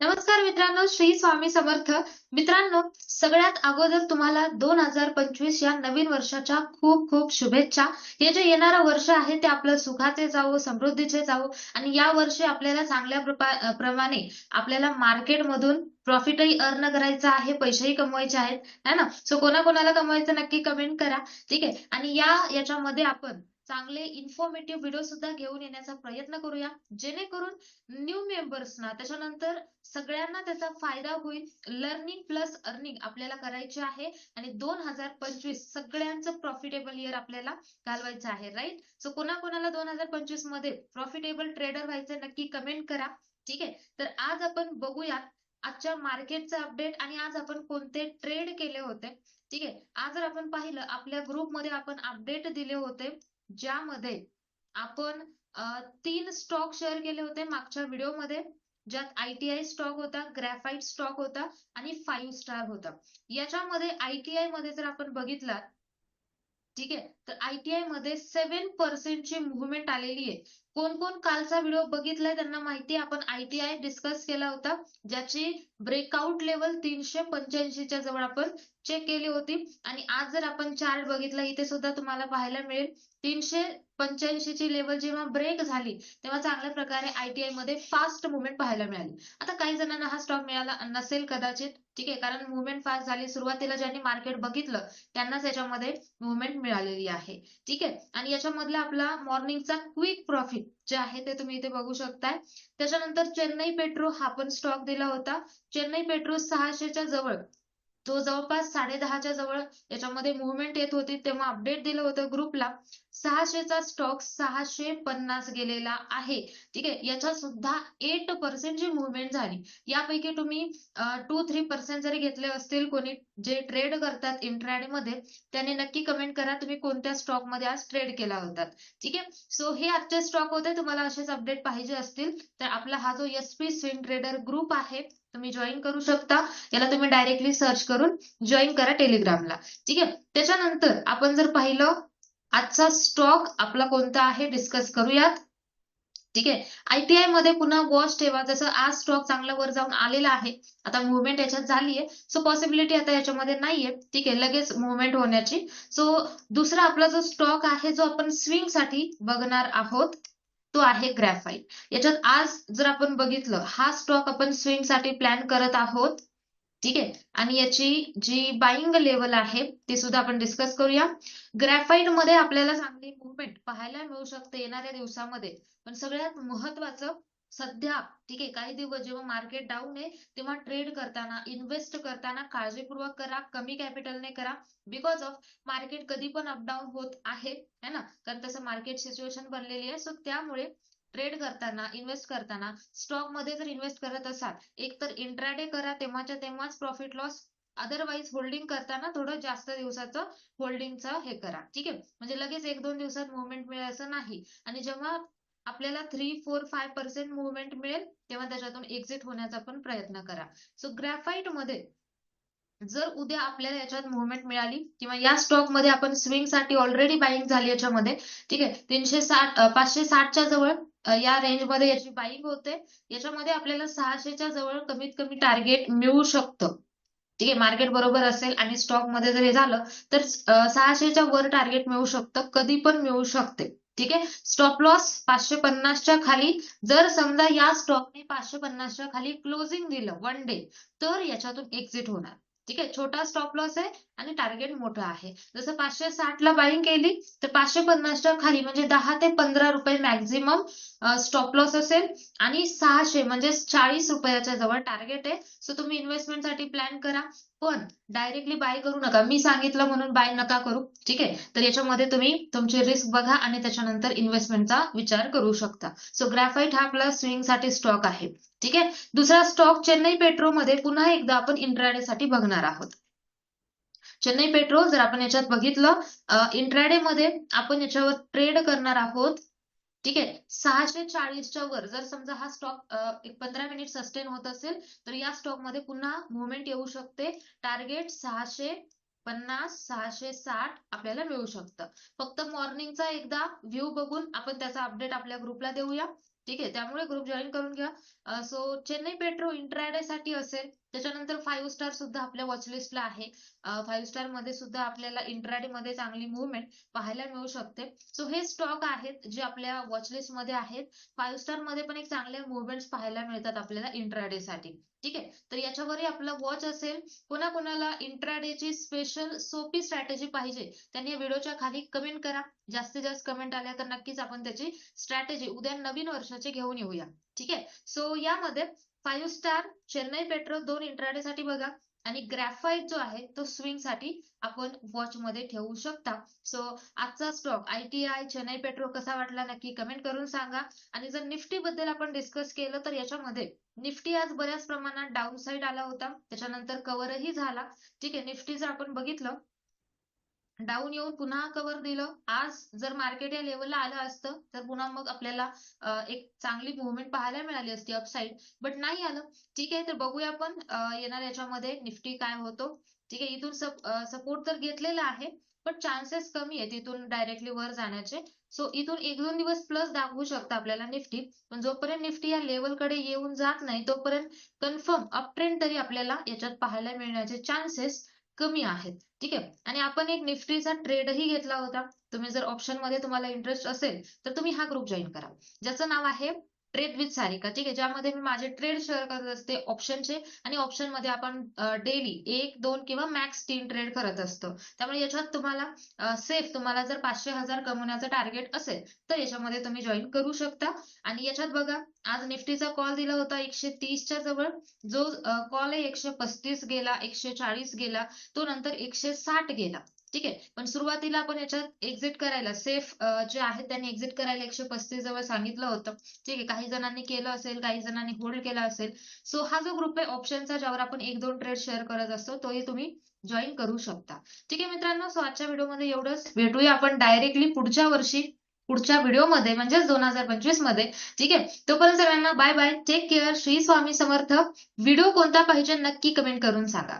नमस्कार मित्रांनो श्री स्वामी समर्थ. मित्रांनो सगळ्यात अगोदर तुम्हाला दोन हजार पंचवीस या नवीन वर्षाच्या खूप खूप शुभेच्छा. हे जे येणारं वर्ष आहे ते आपलं सुखाचे जावो समृद्धीचे जावो आणि या वर्षी आपल्याला चांगल्या प्रमाणे आपल्याला मार्केटमधून प्रॉफिटही अर्न करायचं आहे पैसेही कमवायचे आहेत है ना? सो कोणाकोणाला कमवायचं नक्की कमेंट करा ठीक आहे? आणि या याच्यामध्ये आपण चांगले इन्फॉर्मेटिव्ह व्हिडिओ सुद्धा घेऊन येण्याचा प्रयत्न करूया. जेणेकरून न्यू मेंबर्सना त्याच्यानंतर सगळ्यांना त्याचा फायदा होईल. लर्निंग प्लस अर्निंग आपल्याला करायचे आहे. आणि दोन हजार पंचवीस सगळ्यांचं प्रॉफिटेबल इयर आपल्याला घालवायचं आहे राईट सो कोणाकोणाला दोन हजार पंचवीसमध्ये प्रॉफिटेबल ट्रेडर व्हायचं नक्की कमेंट करा. ठीक आहे? तर आज आपण बघूया आजच्या मार्केटचं अपडेट आणि आज आपण कोणते ट्रेड केले होते ठीक आहे? आज जर आपण पाहिलं आपल्या ग्रुपमध्ये आपण अपडेट दिले होते ज्यामध्ये आपण तीन स्टॉक शेअर केले होते मागच्या व्हिडिओमध्ये ज्यात आयटीआय स्टॉक होता ग्रॅफाइट स्टॉक होता आणि फाईव्ह स्टार होता. याच्यामध्ये आयटीआयमध्ये जर आपण बघितला ठीक आहे? तर आयटीआयमध्ये सेव्हन पर्सेंटची मुवमेंट आलेली आहे. कोण कोण कालचा व्हिडिओ बघितलाय त्यांना माहिती आपण आयटीआय डिस्कस केला होता. ज्याची ब्रेकआउट लेवल तीनशे पंच्याऐंशीच्या जवळ आपण चेक केली होती. आणि आज जर आपण चार्ट बघितला इथे सुद्धा तुम्हाला पाहायला मिळेल. तीनशे पंच्याऐंशी ची लेवल जेव्हा ब्रेक झाली तेव्हा चांगल्या प्रकारे आयटीआयमध्ये फास्ट मुवमेंट पाहायला मिळाली. आता काही जणांना हा स्टॉक मिळाला नसेल कदाचित ठीक आहे. कारण मुवमेंट फास्ट झाली. सुरुवातीला ज्यांनी मार्केट बघितलं त्यांनाच याच्यामध्ये मुवमेंट मिळालेली आहे. ठीक आहे. आणि याच्यामधला आपला मॉर्निंगचा क्विक प्रॉफिट जे आहे ते तुम्ही इथे बघू शकताय. त्याच्यानंतर चेन्नई पेट्रो हा पण स्टॉक दिला होता. चेन्नई पेट्रो सहाशेच्या जवळ तो जवळपास साडे दहाच्या जवळ याच्यामध्ये मुवमेंट येत होती. तेव्हा अपडेट दिलं होतं ग्रुपला सहाशेचा स्टॉक सहाशे पन्नास गेलेला आहे. ठीक? आहे याच्या सुद्धा एट पर्सेंटची मुवमेंट झाली. यापैकी तुम्ही टू थ्री पर्सेंट जरी घेतले असतील कोणी जे ट्रेड करतात इंट्राडे मध्ये त्याने नक्की कमेंट करा तुम्ही कोणत्या स्टॉकमध्ये आज ट्रेड केला होता. ठीक? आहे सो हे आजचे स्टॉक होते. तुम्हाला असेच अपडेट पाहिजे असतील. तर आपला हा जो S P swing trader group आहे तुम्ही जॉईन करू शकता. याला तुम्ही डायरेक्टली सर्च करून जॉईन करा टेलिग्रामला ठीक आहे? त्याच्यानंतर आपण जर पाहिलं आजचा स्टॉक आपला कोणता आहे? डिस्कस करूयात. ठीक आहे? आयटीआयमध्ये पुन्हा वॉच ठेवा. जसं आज स्टॉक चांगला वर जाऊन आलेला आहे. आता मुवमेंट याच्यात झालीये. सो पॉसिबिलिटी आता याच्यामध्ये नाहीये. ठीक आहे? लगेच मुवमेंट होण्याची. सो दुसरा आपला जो स्टॉक आहे जो आपण स्विंगसाठी बघणार आहोत तो आहे ग्रॅफाईट याच्यात आज जर आपण बघितलं हा स्टॉक आपण स्विंगसाठी प्लॅन करत आहोत. ठीक आहे? आणि याची जी बाईंग लेवल आहे ती सुद्धा आपण डिस्कस करूया. ग्रॅफाईटमध्ये आपल्याला चांगली मुवमेंट पाहायला मिळू शकते येणाऱ्या दिवसामध्ये. पण सगळ्यात महत्वाचं सध्या ठीक आहे काही दिवस जेव्हा मार्केट डाऊन आहे तेव्हा ट्रेड करताना इन्व्हेस्ट करताना काळजीपूर्वक करा कमी कॅपिटलने करा. बिकॉज ऑफ मार्केट कधी पण अपडाऊन होत आहे है ना? कारण तसं मार्केट सिच्युएशन बनलेली आहे. सो त्यामुळे ट्रेड करताना इन्व्हेस्ट करताना स्टॉकमध्ये जर इन्व्हेस्ट करत असाल एक तर इंट्राडे करा तेव्हाच्या तेव्हाच प्रॉफिट लॉस अदरवाईज होल्डिंग करताना थोडं जास्त दिवसाचं होल्डिंगचं हे करा. ठीक आहे? म्हणजे लगेच एक दोन दिवसात मुवमेंट मिळेल असं नाही. आणि जेव्हा आपल्याला three four five percent movement मिळेल तेव्हा त्याच्यातून एक्झिट होण्याचा पण प्रयत्न करा. सो ग्रॅफाइटमध्ये जर उद्या आपल्याला याच्यात मुवमेंट मिळाली किंवा या स्टॉकमध्ये आपण स्विंगसाठी ऑलरेडी बाईंग झाली याच्यामध्ये ठीक आहे तीनशे साठ पाचशे साठच्या जवळ या रेंजमध्ये याची बाईंग होते याच्यामध्ये आपल्याला सहाशेच्या जवळ कमीत कमी टार्गेट मिळू शकतं. ठीक आहे मार्केट बरोबर असेल आणि स्टॉकमध्ये जर हे झालं तर सहाशेच्या वर टार्गेट मिळू शकतं कधी पण मिळू शकते. ठीक आहे? स्टॉप लॉस पाचशे पन्नासच्या खाली. जर समजा या स्टॉकने पाचशे पन्नासच्या खाली क्लोजिंग दिलं वन डे तर याच्यातून एक्झिट होणार. ठीक आहे? छोटा स्टॉप लॉस आहे. आणि टार्गेट मोठं आहे. जसं पाचशे साठ ला बाईंग केली तर पाचशे पन्नासच्या खाली म्हणजे दहा ते पंधरा रुपये मॅक्झिमम स्टॉप लॉस असेल. आणि सहाशे म्हणजे चाळीस रुपयाच्या जवळ टार्गेट आहे. सो तुम्ही इन्व्हेस्टमेंटसाठी प्लॅन करा. पण डायरेक्टली बाय करू नका. मी सांगितलं म्हणून बाय नका करू. ठीक आहे? तर याच्यामध्ये तुम्ही तुमची रिस्क बघा आणि त्याच्यानंतर इन्व्हेस्टमेंटचा विचार करू शकता. सो ग्राफाईट हा आपला स्विंगसाठी स्टॉक आहे. ठीक आहे? दुसरा स्टॉक चेन्नई पेट्रोमध्ये पुन्हा एकदा आपण इंट्राडे साठी बघणार आहोत. चेन्नई पेट्रोल जर आपण याच्यात बघितलं इंट्राडे मध्ये आपण याच्यावर ट्रेड करणार आहोत ठीक आहे? सहाशे चाळीसच्या वर जर समजा हा स्टॉक एक पंधरा मिनिट सस्टेन होत असेल तर या स्टॉकमध्ये पुन्हा मुवमेंट येऊ शकते. टार्गेट सहाशे पन्नास सहाशे साठ आपल्याला मिळू शकतं. फक्त मॉर्निंगचा एकदा व्ह्यू बघून आपण त्याचा अपडेट आपल्या ग्रुपला देऊया. ठीक आहे? त्यामुळे ग्रुप जॉईन करून घ्या. सो चेन्नई पेट्रो इंट्राडे साठी असेल त्याच्यानंतर फाईव्ह स्टार सुद्धा आपल्या वॉचलिस्टला आहे. फाईव्ह स्टारमध्ये सुद्धा आपल्याला इंट्राडे मध्ये चांगली मुवमेंट पाहायला मिळू शकते. सो हे स्टॉक आहेत जे आपल्या वॉचलिस्टमध्ये आहेत. फाईव्ह स्टारमध्ये पण एक चांगले मुवमेंट्स पाहायला मिळतात आपल्याला इंट्राडे साठी. ठीक आहे? तर याच्यावरही आपलं वॉच असेल. कोणाकोणाला इंट्राडेची स्पेशल सोपी स्ट्रॅटेजी पाहिजे त्यांनी या व्हिडिओच्या खाली कमेंट करा. जास्तीत जास्त कमेंट आल्या तर नक्कीच आपण त्याची स्ट्रॅटेजी उद्या नवीन वर्षाची घेऊन येऊया. ठीक आहे? सो यामध्ये फाईव्ह स्टार चेन्नई पेट्रोल दोन इंट्राडे साठी बघा. आणि ग्रॅफाईट जो आहे तो स्विंगसाठी आपण वॉच मध्ये ठेवू शकता. सो आजचा स्टॉक आयटीआय चेन्नई पेट्रोल कसा वाटला नक्की कमेंट करून सांगा. आणि जर निफ्टी बद्दल आपण डिस्कस केलं तर याच्यामध्ये निफ्टी आज बऱ्याच प्रमाणात डाऊन साईड आला होता. त्याच्यानंतर कव्हरही झाला. ठीक आहे निफ्टी जर आपण बघितलं डाऊन येऊन पुन्हा कव्हर दिलं. आज जर मार्केट या लेवलला आलं असतं तर पुन्हा मग आपल्याला एक चांगली मुवमेंट पाहायला मिळाली असती अपसाईड बट नाही आलं. ठीक आहे तर बघूया आपण येणार याच्यामध्ये निफ्टी काय होतो. ठीक आहे इथून सपोर्ट तर घेतलेला आहे पण चान्सेस कमी आहेत इथून डायरेक्टली वर जाण्याचे. सो इथून एक दोन दिवस प्लस दाखवू शकतं आपल्याला निफ्टी. पण जोपर्यंत निफ्टी या लेवलकडे येऊन जात नाही तोपर्यंत कन्फर्म अप ट्रेंड तरी आपल्याला याच्यात पाहायला मिळण्याचे चान्सेस कमी आहेत. ठीक आहे? आणि आपण एक निफ्टीचा ट्रेडही घेतला होता. तुम्ही जर ऑप्शनमध्ये तुम्हाला इंटरेस्ट असेल तर तुम्ही हा ग्रुप जॉईन करा. ज्याचं नाव आहे ट्रेड विथ सारिका ठीक आहे ज्यामध्ये मी माझे ट्रेड शेअर करत असते ऑप्शनचे आणि ऑप्शनमध्ये आपण डेली एक दोन किंवा मॅक्स तीन ट्रेड करत असतो. त्यामुळे याच्यात तुम्हाला सेफ तुम्हाला जर पाचशे हजार कमवण्याचं टार्गेट असेल तर याच्यामध्ये तुम्ही जॉईन करू शकता. आणि याच्यात बघा आज निफ्टीचा कॉल दिला होता एकशे तीसच्या जवळ. जो कॉल आहे एकशे पस्तीस गेला एकशे चाळीस गेला तो नंतर एकशे साठ गेला. ठीक आहे. पण सुरुवातीला आपण याच्यात एक्झिट करायला सेफ जे आहेत त्यांनी एक्झिट करायला एकशे पस्तीस जवळ सांगितलं होतं. ठीक आहे काही जणांनी केलं असेल काही जणांनी होल्ड केला असेल. सो हा जो ग्रुप आहे ऑप्शनचा ज्यावर आपण एक दोन ट्रेड शेअर करत असतो तोही तुम्ही जॉईन करू शकता. ठीक आहे मित्रांनो सो आजच्या व्हिडिओमध्ये एवढंच. भेटूया आपण डायरेक्टली पुढच्या वर्षी पुढच्या व्हिडिओमध्ये म्हणजेच दोन हजार पंचवीसमध्ये. ठीक आहे? तोपर्यंत सगळ्यांना bye bye take care Shri Swami Samarth. Video कोणता पाहिजे नक्की कमेंट करून सांगा.